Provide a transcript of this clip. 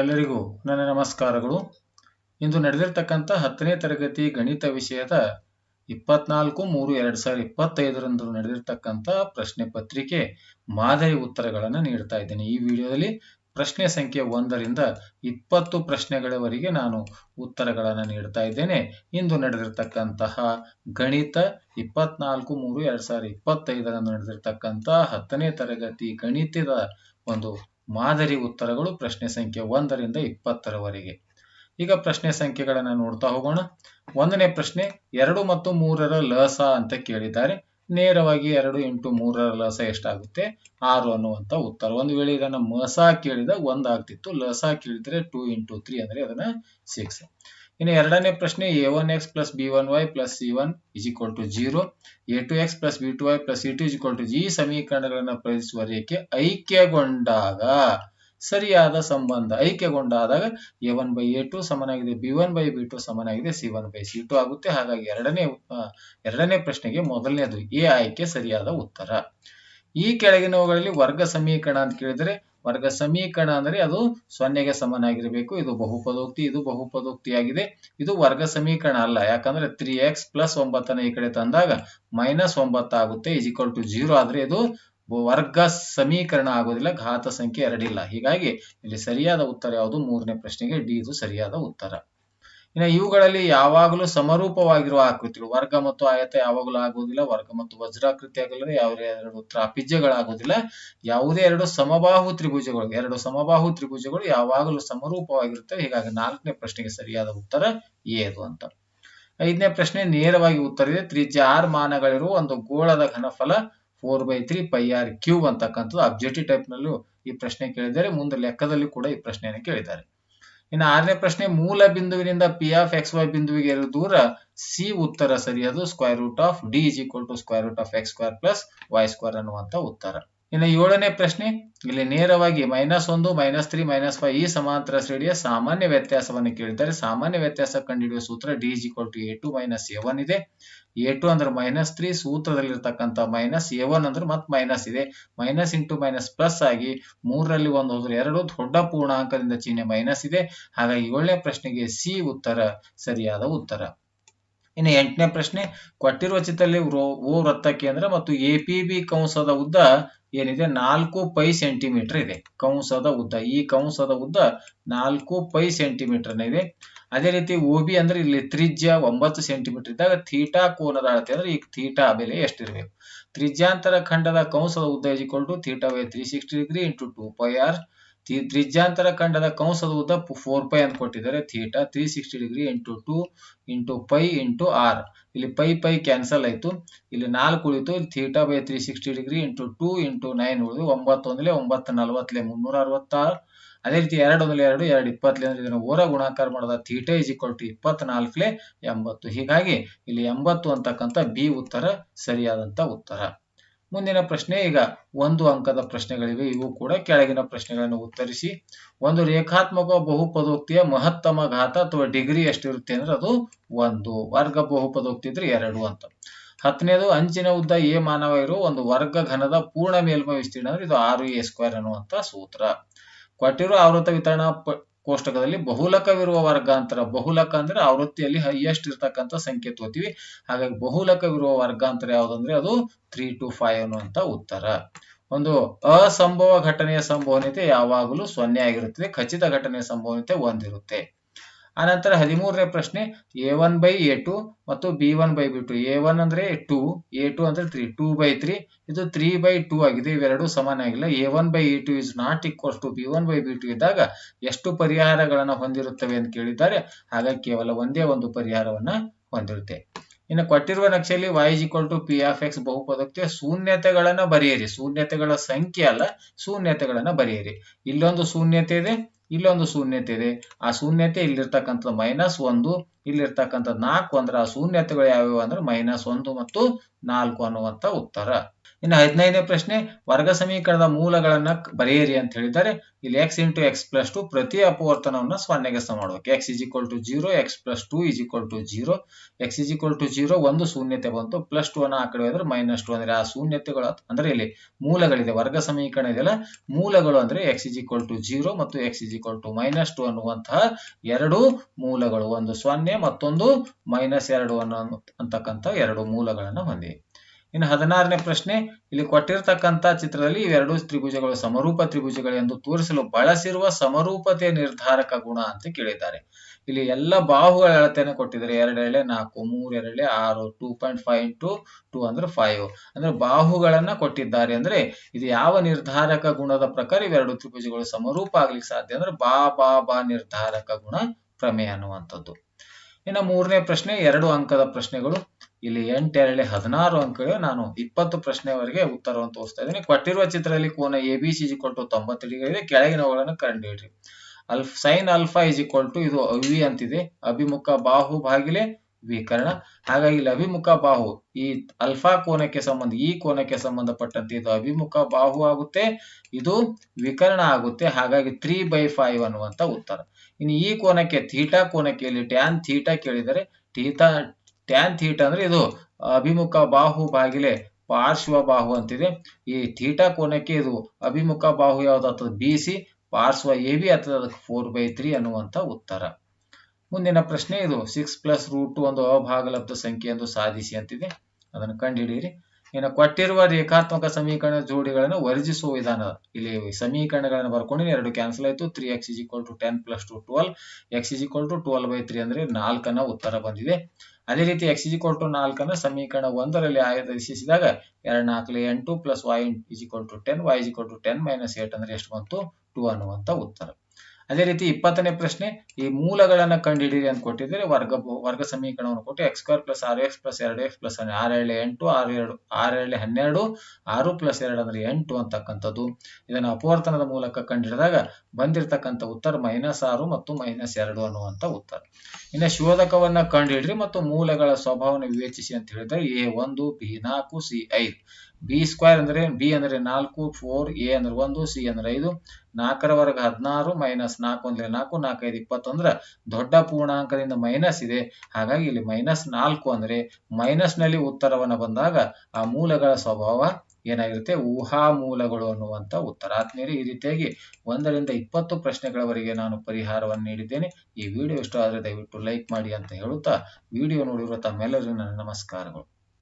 ಎಲ್ಲರಿಗೂ ನನ್ನ ನಮಸ್ಕಾರಗಳು. ಇಂದು ನಡೆದಿರ್ತಕ್ಕಂಥ ಹತ್ತನೇ ತರಗತಿ ಗಣಿತ ವಿಷಯದ ಇಪ್ಪತ್ನಾಲ್ಕು ಮೂರು ಎರಡು ಸಾವಿರದ ಇಪ್ಪತ್ತೈದರಂದು ನಡೆದಿರ್ತಕ್ಕಂಥ ಪ್ರಶ್ನೆ ಪತ್ರಿಕೆ ಮಾದರಿ ಉತ್ತರಗಳನ್ನು ನೀಡ್ತಾ ಇದ್ದೇನೆ. ಈ ವಿಡಿಯೋದಲ್ಲಿ ಪ್ರಶ್ನೆ ಸಂಖ್ಯೆ ಒಂದರಿಂದ ಇಪ್ಪತ್ತು ಪ್ರಶ್ನೆಗಳವರೆಗೆ ನಾನು ಉತ್ತರಗಳನ್ನು ನೀಡ್ತಾ ಇದ್ದೇನೆ. ಇಂದು ನಡೆದಿರ್ತಕ್ಕಂತಹ ಗಣಿತ ಇಪ್ಪತ್ನಾಲ್ಕು ಮೂರು ಎರಡ್ ಸಾವಿರದ ಇಪ್ಪತ್ತೈದರಂದು ನಡೆದಿರ್ತಕ್ಕಂಥ ಹತ್ತನೇ ತರಗತಿ ಗಣಿತದ ಒಂದು ಮಾದರಿ ಉತ್ತರಗಳು ಪ್ರಶ್ನೆ ಸಂಖ್ಯೆ ಒಂದರಿಂದ ಇಪ್ಪತ್ತರವರೆಗೆ. ಈಗ ಪ್ರಶ್ನೆ ಸಂಖ್ಯೆಗಳನ್ನು ನೋಡ್ತಾ ಹೋಗೋಣ. ಒಂದನೇ ಪ್ರಶ್ನೆ, ಎರಡು ಮತ್ತು ಮೂರರ ಲಸ ಅಂತ ಕೇಳಿದ್ದಾರೆ. ನೇರವಾಗಿ ಎರಡು ಇಂಟು ಮೂರರ ಲಸ ಎಷ್ಟಾಗುತ್ತೆ? ಆರು ಅನ್ನುವಂತ ಉತ್ತರ. ಒಂದು ವೇಳೆ ಇದನ್ನ ಮಸ ಕೇಳಿದ ಒಂದಾಗ್ತಿತ್ತು. ಲಸ ಕೇಳಿದ್ರೆ ಟೂ ಇಂಟು ತ್ರೀ ಅಂದ್ರೆ ಅದನ್ನ ಸಿಕ್ಸ್ ಇನ್ನು ಎರಡನೇ ಪ್ರಶ್ನೆ A one X plus B one Y plus C one is equal to zero A two X plus B two Y plus C two equal to G ಸಮೀಕರಣಗಳನ್ನು ಪ್ರಯತ್ನಿಸುವ ರೇಖೆ ಐಕ್ಯಗೊಂಡಾಗ, ಸರಿಯಾದ ಸಂಬಂಧ ಐಕ್ಯಗೊಂಡಾದಾಗ A one by A two ಸಮನಾಗಿದೆ B one by B two ಸಮನಾಗಿದೆ C one by C two ಆಗುತ್ತೆ. ಹಾಗಾಗಿ ಎರಡನೇ ಎರಡನೇ ಪ್ರಶ್ನೆಗೆ ಮೊದಲನೇದು ಎ ಆಯ್ಕೆ ಸರಿಯಾದ ಉತ್ತರ. ಈ ಕೆಳಗಿನವುಗಳಲ್ಲಿ ವರ್ಗ ಸಮೀಕರಣ ಅಂತ ಕೇಳಿದ್ರೆ ವರ್ಗ ಸಮೀಕರಣ ಅಂದ್ರೆ ಅದು ಸೊನ್ನೆಗೆ ಸಮನಾಗಿರಬೇಕು. ಇದು ಬಹುಪದೋಕ್ತಿ, ಇದು ಬಹುಪದೋಕ್ತಿಯಾಗಿದೆ. ಇದು ವರ್ಗ ಸಮೀಕರಣ ಅಲ್ಲ. ಯಾಕಂದ್ರೆ ತ್ರೀ ಎಕ್ಸ್ ಪ್ಲಸ್ ಒಂಬತ್ತನ ಈ ಕಡೆ ತಂದಾಗ ಮೈನಸ್ ಒಂಬತ್ತಾಗುತ್ತೆ ಇಸ್ ಈಕ್ವಲ್ ಟು ಜೀರೋ ಆದ್ರೆ ಇದು ವರ್ಗ ಸಮೀಕರಣ ಆಗೋದಿಲ್ಲ, ಘಾತ ಸಂಖ್ಯೆ ಎರಡಿಲ್ಲ. ಹೀಗಾಗಿ ಇಲ್ಲಿ ಸರಿಯಾದ ಉತ್ತರ ಯಾವುದು? ಮೂರನೇ ಪ್ರಶ್ನೆಗೆ ಡಿ ಇದು ಸರಿಯಾದ ಉತ್ತರ. ಇನ್ನು ಇವುಗಳಲ್ಲಿ ಯಾವಾಗಲೂ ಸಮರೂಪವಾಗಿರುವ ಆಕೃತಿಗಳು, ವರ್ಗ ಮತ್ತು ಆಯತ ಯಾವಾಗಲೂ ಆಗುವುದಿಲ್ಲ, ವರ್ಗ ಮತ್ತು ವಜ್ರಾಕೃತಿ ಆಗಲಿಲ್ಲ ಯಾವುದೇ ಎರಡು ತ್ರಾಪಿಜ್ಯಗಳಾಗುವುದಿಲ್ಲ. ಯಾವುದೇ ಎರಡು ಸಮಬಾಹು ತ್ರಿಭುಜಗಳು, ಎರಡು ಸಮಬಾಹು ತ್ರಿಭುಜಗಳು ಯಾವಾಗಲೂ ಸಮರೂಪವಾಗಿರುತ್ತವೆ. ಹೀಗಾಗಿ ನಾಲ್ಕನೇ ಪ್ರಶ್ನೆಗೆ ಸರಿಯಾದ ಉತ್ತರ ಏದು ಅಂತ. ಐದನೇ ಪ್ರಶ್ನೆ ನೇರವಾಗಿ ಉತ್ತರ ಇದೆ. ತ್ರಿಜ್ಯ ಆರ್ ಮಾನಗಳಿರುವ ಒಂದು ಗೋಳದ ಘನಫಲ four by three pi R cube ಅಂತಕ್ಕಂಥದ್ದು. ಅಬ್ಜೆಕ್ಟಿವ್ ಟೈಪ್ ನಲ್ಲೂ ಈ ಪ್ರಶ್ನೆ ಕೇಳಿದ್ದಾರೆ. ಮುಂದೆ ಲೆಕ್ಕದಲ್ಲಿ ಕೂಡ ಈ ಪ್ರಶ್ನೆಯನ್ನು ಕೇಳಿದ್ದಾರೆ. ಇನ್ನು ಆರನೇ ಪ್ರಶ್ನೆ, ಮೂಲ ಬಿಂದುವಿನಿಂದ ಪಿ ಆಫ್ ಎಕ್ಸ್ ವೈ ಬಿಂದುವಿಗೆ ಇರುವ ದೂರ ಸಿ ಉತ್ತರ ಸರಿಯಾದ square root of D is equal to square root of X square plus Y square ಅನ್ನುವಂತ ಉತ್ತರ. ಇನ್ನು ಏಳನೇ ಪ್ರಶ್ನೆ, ಇಲ್ಲಿ ನೇರವಾಗಿ ಮೈನಸ್ ಒಂದು ಮೈನಸ್ ತ್ರೀ ಮೈನಸ್ ಫೈವ್ ಈ ಸಮಾಂತರ ಶ್ರೇಣಿಯ ಸಾಮಾನ್ಯ ವ್ಯತ್ಯಾಸವನ್ನು ಕೇಳಿದ್ದಾರೆ ಸಾಮಾನ್ಯ ವ್ಯತ್ಯಾಸ ಕಂಡುಹಿಡಿಯುವ ಸೂತ್ರ D is equal to A two minus A ಇದೆ. ಎ ಟು ಅಂದ್ರೆ ಮೈನಸ್ ತ್ರೀ ಸೂತ್ರದಲ್ಲಿರ್ತಕ್ಕಂಥ ಮೈನಸ್ ಎ ಒನ್ ಅಂದ್ರೆ ಮತ್ತೆ ಮೈನಸ್ ಇದೆ. ಮೈನಸ್ ಇಂಟು ಮೈನಸ್ ಪ್ಲಸ್ ಆಗಿ ಮೂರರಲ್ಲಿ ಒಂದು ಹೋದ್ರೆ ಎರಡು ದೊಡ್ಡ ಪೂರ್ಣಾಂಕದಿಂದ ಚಿಹ್ನೆ ಮೈನಸ್ ಇದೆ. ಹಾಗಾಗಿ ಏಳನೇ ಪ್ರಶ್ನೆಗೆ ಸಿ ಉತ್ತರ, ಸರಿಯಾದ ಉತ್ತರ. ಇನ್ನು ಎಂಟನೇ ಪ್ರಶ್ನೆ, ಕೊಟ್ಟಿರುವ ಚಿತ್ರದಲ್ಲಿ ಓ ವೃತ್ತ ಕೇಂದ್ರ ಮತ್ತು ಎ ಪಿ ಬಿ ಕಂಸದ ಉದ್ದ ಏನಿದೆ? ನಾಲ್ಕು ಪೈ ಸೆಂಟಿಮೀಟರ್ ಇದೆ. ಕಂಸದ ಉದ್ದ. ಈ ಕಂಸದ ಉದ್ದ ನಾಲ್ಕು ಪೈ ಸೆಂಟಿಮೀಟರ್ ಇದೆ. ಅದೇ ರೀತಿ ಒ ಬಿ ಅಂದ್ರೆ ಇಲ್ಲಿ ತ್ರಿಜ್ಯ ಒಂಬತ್ತು ಸೆಂಟಿಮೀಟರ್ ಇದ್ದಾಗ ಥೀಟಾ ಕೋನದ ಅಳತೆ ಅಂದ್ರೆ ಈ ಥೀಟಾ ಬೆಲೆ ಎಷ್ಟಿರಬೇಕು? ತ್ರಿಜ್ಯಾಂತರ ಖಂಡದ ಕಂಸದ ಉದ್ದ ಇಜಿಕೊಂಡು theta by three sixty degree into two pi R ತ್ರಿಜ್ಯಾಂತರ ಖಂಡದ ಕಂಸದ ಉದ್ದ ಫೋರ್ ಪೈ ಅಂತ ಕೊಟ್ಟಿದ್ದಾರೆ theta three sixty degree into two into pi into R ಇಲ್ಲಿ ಪೈ ಪೈ ಕ್ಯಾನ್ಸಲ್ ಆಯ್ತು. ಇಲ್ಲಿ ನಾಲ್ಕು ಉಳಿತು. ಇಲ್ಲಿ theta by three sixty degree into two into nine ಉಳಿದು ಒಂಬತ್ತು ಒಂದಲೇ ಒಂಬತ್ತು ನಲವತ್ತಲೆ ಮುನ್ನೂರ ಅರವತ್ತಾರು ಅದೇ ರೀತಿ ಎರಡು ಒಂದಲೇ ಎರಡು ಎರಡು ಇಪ್ಪತ್ತಲೆ ಅಂದ್ರೆ ಇದನ್ನು ಓರ ಗುಣಾಕಾರ ಮಾಡಿದ? ಥೀಟಾ ಇಸ್ ಈಕ್ವಲ್ ಟು ಇಪ್ಪತ್ನಾಲ್ಕಲೆ ಎಂಬತ್ತು. ಹೀಗಾಗಿ ಇಲ್ಲಿ ಎಂಬತ್ತು ಅಂತಕ್ಕಂಥ ಬಿ ಉತ್ತರ ಸರಿಯಾದಂತ ಉತ್ತರ. ಮುಂದಿನ ಪ್ರಶ್ನೆ, ಈಗ ಒಂದು ಅಂಕದ ಪ್ರಶ್ನೆಗಳಿವೆ. ಇವು ಕೂಡ ಕೆಳಗಿನ ಪ್ರಶ್ನೆಗಳನ್ನು ಉತ್ತರಿಸಿ. ಒಂದು ರೇಖಾತ್ಮಕ ಬಹುಪದೋಕ್ತಿಯ ಮಹತ್ತಮ ಘಾತ ಅಥವಾ ಡಿಗ್ರಿ ಎಷ್ಟಿರುತ್ತೆ ಅಂದ್ರೆ ಅದು ಒಂದು. ವರ್ಗ ಬಹುಪದೋಕ್ತಿ ಇದ್ರೆ ಎರಡು ಅಂತ. ಹತ್ತನೇದು, ಅಂಚಿನ ಉದ್ದ ಎ ಮಾನವ ಇರುವ ಒಂದು ವರ್ಗ ಘನದ ಪೂರ್ಣ ಮೇಲ್ಮೈ ವಿಸ್ತೀರ್ಣ ಅಂದ್ರೆ ಇದು ಆರು ಎ ಸ್ಕ್ವೇರ್ ಅನ್ನುವಂತ ಸೂತ್ರ. ಕೊಟ್ಟಿರುವ ಆವೃತ ವಿತರಣಾ ಕೋಷ್ಟಕದಲ್ಲಿ ಬಹುಲಕವಿರುವ ವರ್ಗಾಂತರ, ಬಹುಲಕ ಅಂದ್ರೆ ಆವೃತ್ತಿಯಲ್ಲಿ ಹೈಯೆಸ್ಟ್ ಇರ್ತಕ್ಕಂಥ ಸಂಖ್ಯೆ ತೋತೀವಿ ಹಾಗಾಗಿ ಬಹುಲಕವಿರುವ ವರ್ಗಾಂತರ ಯಾವ್ದಂದ್ರೆ ಅದು ತ್ರೀ ಟು ಫೈವ್ ಅನ್ನುವಂತ ಉತ್ತರ. ಒಂದು ಅಸಂಭವ ಘಟನೆಯ ಸಂಭವನೀಯತೆ ಯಾವಾಗಲೂ ಸೊನ್ನೆ ಆಗಿರುತ್ತದೆ. ಖಚಿತ ಘಟನೆಯ ಸಂಭವನೀಯತೆ ಒಂದಿರುತ್ತೆ. ಆನಂತರ ಹದಿಮೂರನೇ ಪ್ರಶ್ನೆ A one by A two ಮತ್ತು B one by B two A one ಅಂದ್ರೆ ಟೂ ಎ ಟು ಅಂದ್ರೆ ತ್ರೀ ಟೂ ಬೈ ತ್ರೀ ಇದು ತ್ರೀ ಬೈ ಟೂ ಆಗಿದೆ. ಇವೆರಡೂ ಸಮಾನ ಆಗಿಲ್ಲ. A one by A two is not equals to B one by B two ಇದ್ದಾಗ ಎಷ್ಟು ಪರಿಹಾರಗಳನ್ನ ಹೊಂದಿರುತ್ತವೆ ಅಂತ ಕೇಳಿದ್ದಾರೆ. ಹಾಗಾಗಿ ಕೇವಲ ಒಂದೇ ಒಂದು ಪರಿಹಾರವನ್ನ ಹೊಂದಿರುತ್ತೆ. ಇನ್ನು ಕೊಟ್ಟಿರುವ ನಕ್ಷೆಯಲ್ಲಿ Y is equal to P of X ಬಹುಪದಕ್ಕೆ ಶೂನ್ಯತೆಗಳನ್ನ ಬರೆಯಿರಿ. ಶೂನ್ಯತೆಗಳ ಸಂಖ್ಯೆ ಅಲ್ಲ, ಶೂನ್ಯತೆಗಳನ್ನ ಬರೆಯಿರಿ. ಇಲ್ಲೊಂದು ಶೂನ್ಯತೆ ಇದೆ ಇಲ್ಲೊಂದು ಶೂನ್ಯತೆ ಇದೆ. ಆ ಶೂನ್ಯತೆ ಇಲ್ಲಿರ್ತಕ್ಕಂಥ ಮೈನಸ್ ಒಂದು ಇಲ್ಲಿರ್ತಕ್ಕಂಥ ನಾಲ್ಕು ಅಂದ್ರೆ ಆ ಶೂನ್ಯತೆಗಳು ಯಾವ್ಯಾವ ಅಂದ್ರೆ ಮೈನಸ್ ಒಂದು ಮತ್ತು ನಾಲ್ಕು ಅನ್ನುವಂಥ ಉತ್ತರ. ಇನ್ನು ಹದಿನೈದನೇ ಪ್ರಶ್ನೆ, ವರ್ಗ ಸಮೀಕರಣದ ಮೂಲಗಳನ್ನ ಬರೆಯಿರಿ ಅಂತ ಹೇಳಿದ್ದಾರೆ. ಇಲ್ಲಿ X into X plus two ಪ್ರತಿ ಅಪವರ್ತನವನ್ನು ಸೊನ್ನೆಗೆ ಮಾಡಬೇಕು. X is equal to zero X plus two is equal to zero X is equal to zero ಒಂದು ಶೂನ್ಯತೆ ಬಂತು. ಪ್ಲಸ್ ಟು ಅನ್ನ ಆ ಕಡೆ ಹೋದ್ರೆ ಮೈನಸ್ ಟು ಅಂದ್ರೆ ಆ ಶೂನ್ಯತೆಗಳು ಅಂದ್ರೆ ಇಲ್ಲಿ ಮೂಲಗಳಿದೆ, ವರ್ಗ ಸಮೀಕರಣ ಇದೆಯಲ್ಲ ಮೂಲಗಳು ಅಂದ್ರೆ X is equal to zero ಮತ್ತು X is equal to minus two ಅನ್ನುವಂತಹ ಎರಡು ಮೂಲಗಳು. ಒಂದು ಸೊನ್ನೆ ಮತ್ತೊಂದು ಮೈನಸ್ ಎರಡು ಅನ್ನೋ ಅಂತಕ್ಕಂಥ ಎರಡು ಮೂಲಗಳನ್ನ ಹೊಂದಿವೆ ಇನ್ನು ಹದಿನಾರನೇ ಪ್ರಶ್ನೆ, ಇಲ್ಲಿ ಕೊಟ್ಟಿರ್ತಕ್ಕಂಥ ಚಿತ್ರದಲ್ಲಿ ಇವೆರಡು ತ್ರಿಭುಜಗಳು, ಸಮರೂಪ ತ್ರಿಭುಜಗಳು ಎಂದು ತೋರಿಸಲು ಬಳಸಿರುವ ಸಮರೂಪತೆಯ ನಿರ್ಧಾರಕ ಗುಣ ಅಂತ ಕೇಳಿದ್ದಾರೆ. ಇಲ್ಲಿ ಎಲ್ಲ ಬಾಹುಗಳ ಅಳತೆಯನ್ನು ಕೊಟ್ಟಿದ್ದಾರೆ. ಎರಡು ಎಳೆ ನಾಲ್ಕು ಮೂರು ಎರಡೆ ಆರು two point five into two ಅಂದ್ರೆ ಫೈವ್ ಅಂದ್ರೆ ಬಾಹುಗಳನ್ನ ಕೊಟ್ಟಿದ್ದಾರೆ ಅಂದ್ರೆ ಇದು ಯಾವ ನಿರ್ಧಾರಕ ಗುಣದ ಪ್ರಕಾರ ಇವೆರಡು ತ್ರಿಭುಜಗಳು ಸಮರೂಪ ಆಗ್ಲಿಕ್ಕೆ ಸಾಧ್ಯ ಅಂದ್ರೆ ಬಾ ಬಾ ಬಾ ನಿರ್ಧಾರಕ ಗುಣ ಪ್ರಮೇಯ ಅನ್ನುವಂಥದ್ದು. ಇನ್ನು ಮೂರನೇ ಪ್ರಶ್ನೆ, ಎರಡು ಅಂಕದ ಪ್ರಶ್ನೆಗಳು. ಇಲ್ಲಿ ಎಂಟು ಎರಡು ಹದಿನಾರು ಅಂಕಗಳು. ನಾನು ಇಪ್ಪತ್ತು ಪ್ರಶ್ನೆವರೆಗೆ ಉತ್ತರವನ್ನು ತೋರಿಸ್ತಾ ಇದ್ದೀನಿ. ಕೊಟ್ಟಿರುವ ಚಿತ್ರದಲ್ಲಿ ಕೋನ ಎ ಬಿ ಸಿ ಕೊಟ್ಟು ತೊಂಬತ್ತು ಡಿಗ್ರಿ ಕೆಳಗಿನವುಗಳನ್ನು ಕಂಡುಹಿಡಿಯಿರಿ ಅಲ್ಫ್ sine alpha is equal to ಇದು ಅವಿ ಅಂತಿದೆ. ಅಭಿಮುಖ ಬಾಹು ಭಾಗಿಲೆ ವಿಕರ್ಣ. ಹಾಗಾಗಿ ಇಲ್ಲಿ ಅಭಿಮುಖ ಬಾಹು, ಈ ಅಲ್ಫಾ ಕೋನಕ್ಕೆ ಸಂಬಂಧ, ಈ ಕೋನಕ್ಕೆ ಸಂಬಂಧಪಟ್ಟಂತೆ ಇದು ಅಭಿಮುಖ ಬಾಹು ಆಗುತ್ತೆ, ಇದು ವಿಕರ್ಣ ಆಗುತ್ತೆ. ಹಾಗಾಗಿ ತ್ರೀ ಬೈ ಫೈವ್ ಅನ್ನುವಂತ ಉತ್ತರ. ಇನ್ನು ಈ ಕೋನಕ್ಕೆ ಥೀಟಾ ಕೋನಕ್ಕೆ ಇಲ್ಲಿ ಟ್ಯಾನ್ ಥೀಟಾ ಕೇಳಿದರೆ ಥೀಟಾ ಟ್ಯಾನ್ ಥೀಟಾ ಅಂದ್ರೆ ಇದು ಅಭಿಮುಖ ಬಾಹು ಬಾಗಿಲೆ, ಪಾರ್ಶ್ವ ಬಾಹು ಅಂತಿದೆ. ಈ ಥೀಟಾ ಕೋನಕ್ಕೆ ಇದು ಅಭಿಮುಖ ಬಾಹು ಯಾವ್ದು ಬಿ ಸಿ ಪಾರ್ಶ್ವ ಎ ಬಿ ಅಥವಾ ಅದಕ್ಕೆ ಫೋರ್ ಬೈ ತ್ರೀ ಅನ್ನುವಂತ ಉತ್ತರ. ಮುಂದಿನ ಪ್ರಶ್ನೆ ಇದು. ಸಿಕ್ಸ್ ಪ್ಲಸ್ ರೂಟ್ ಒಂದು ಅಭಾಗಲಬ್ಧ ಸಂಖ್ಯೆ ಎಂದು ಸಾಧಿಸಿ ಅಂತಿದೆ. ಅದನ್ನು ಕಂಡುಹಿಡಿಯಿರಿ. ಇನ್ನು ಕೊಟ್ಟಿರುವ ರೇಖಾತ್ಮಕ ಸಮೀಕರಣ ಜೋಡಿಗಳನ್ನು ವರ್ಜಿಸುವ ವಿಧಾನ ಇಲ್ಲಿ ಸಮೀಕರಣಗಳನ್ನು ಬರ್ಕೊಂಡು ಎರಡು ಕ್ಯಾನ್ಸಲ್ ಆಯಿತು. Three x is equal to ten plus two twelve x is equal to twelve by three ಅಂದ್ರೆ ನಾಲ್ಕನ ಉತ್ತರ ಬಂದಿದೆ. ಅದೇ ರೀತಿ ಎಕ್ಸ್ ಇಸ್ ಈಕ್ವಲ್ ಟು ನಾಲ್ಕನ್ನ ಸಮೀಕರಣ ಒಂದರಲ್ಲಿ ಆದೇಶಿಸಿದಾಗ ಎರಡು ನಾಲ್ಕಲೆ ಎಂಟು plus Y is equal to ten Y is equal to ten minus eight ಅಂದ್ರೆ ಎಷ್ಟು ಬಂತು? ಟು ಅನ್ನುವಂತ ಉತ್ತರ. ಅದೇ ರೀತಿ ಇಪ್ಪತ್ತನೇ ಪ್ರಶ್ನೆ, ಈ ಮೂಲಗಳನ್ನ ಕಂಡುಹಿಡಿಯಿರಿ ಅಂತ ಕೊಟ್ಟಿದ್ರೆ ವರ್ಗ ವರ್ಗ ಸಮೀಕರಣವನ್ನು ಕೊಟ್ಟು X square plus R X plus ಎರಡು ಎಕ್ಸ್ ಪ್ಲಸ್ ಆರ್ ಏಳೆ ಎಂಟು, ಆರು ಎರಡು, ಆರು ಏಳೆ ಹನ್ನೆರಡು, ಆರು ಪ್ಲಸ್ ಎರಡು ಅಂದ್ರೆ ಎಂಟು ಅಂತಕ್ಕಂಥದ್ದು. ಇದನ್ನು ಅಪವರ್ತನದ ಮೂಲಕ ಕಂಡುಹಿಡಿದಾಗ ಬಂದಿರತಕ್ಕಂಥ ಉತ್ತರ ಮೈನಸ್ ಆರು ಮತ್ತು ಮೈನಸ್ ಎರಡು ಅನ್ನುವಂತ ಉತ್ತರ. ಇನ್ನು ಶೋಧಕವನ್ನ ಕಂಡುಹಿಡ್ರಿ ಮತ್ತು ಮೂಲಗಳ ಸ್ವಭಾವವನ್ನು ವಿವೇಚಿಸಿ ಅಂತ ಹೇಳಿದ್ರೆ ಎ ಒಂದು, ಬಿ ನಾಲ್ಕು, ಸಿ ಐದು. ಬಿ ಸ್ಕ್ವೇರ್ ಅಂದ್ರೆ ಬಿ ಅಂದ್ರೆ ನಾಲ್ಕು ಫೋರ್ ಎ ಅಂದ್ರೆ ಒಂದು, ಸಿ ಅಂದ್ರೆ ಐದು. ನಾಲ್ಕರ ವರ್ಗ ಹದಿನಾರು ಮೈನಸ್ ನಾಲ್ಕು ಅಂದ್ರೆ ನಾಲ್ಕು ನಾಲ್ಕೈದು ಇಪ್ಪತ್ತು ಅಂದ್ರೆ ದೊಡ್ಡ ಪೂರ್ಣಾಂಕದಿಂದ ಮೈನಸ್ ಇದೆ. ಹಾಗಾಗಿ ಇಲ್ಲಿ ಮೈನಸ್ ನಾಲ್ಕು ಅಂದ್ರೆ ಮೈನಸ್ನಲ್ಲಿ ಉತ್ತರವನ್ನ ಬಂದಾಗ ಆ ಮೂಲಗಳ ಸ್ವಭಾವ ಏನಾಗಿರುತ್ತೆ? ಊಹಾ ಮೂಲಗಳು ಅನ್ನುವಂತ ಉತ್ತರ. ಆತ್ಮೀಯರೇ, ಈ ರೀತಿಯಾಗಿ ಒಂದರಿಂದ ಇಪ್ಪತ್ತು ಪ್ರಶ್ನೆಗಳವರೆಗೆ ನಾನು ಪರಿಹಾರವನ್ನು ನೀಡಿದ್ದೇನೆ. ಈ ವಿಡಿಯೋ ಇಷ್ಟ ಆದರೆ ದಯವಿಟ್ಟು ಲೈಕ್ ಮಾಡಿ ಅಂತ ಹೇಳುತ್ತಾ, ವಿಡಿಯೋ ನೋಡಿರುವ ತಮ್ಮೆಲ್ಲರಿಗೂ ನನ್ನ ನಮಸ್ಕಾರಗಳು.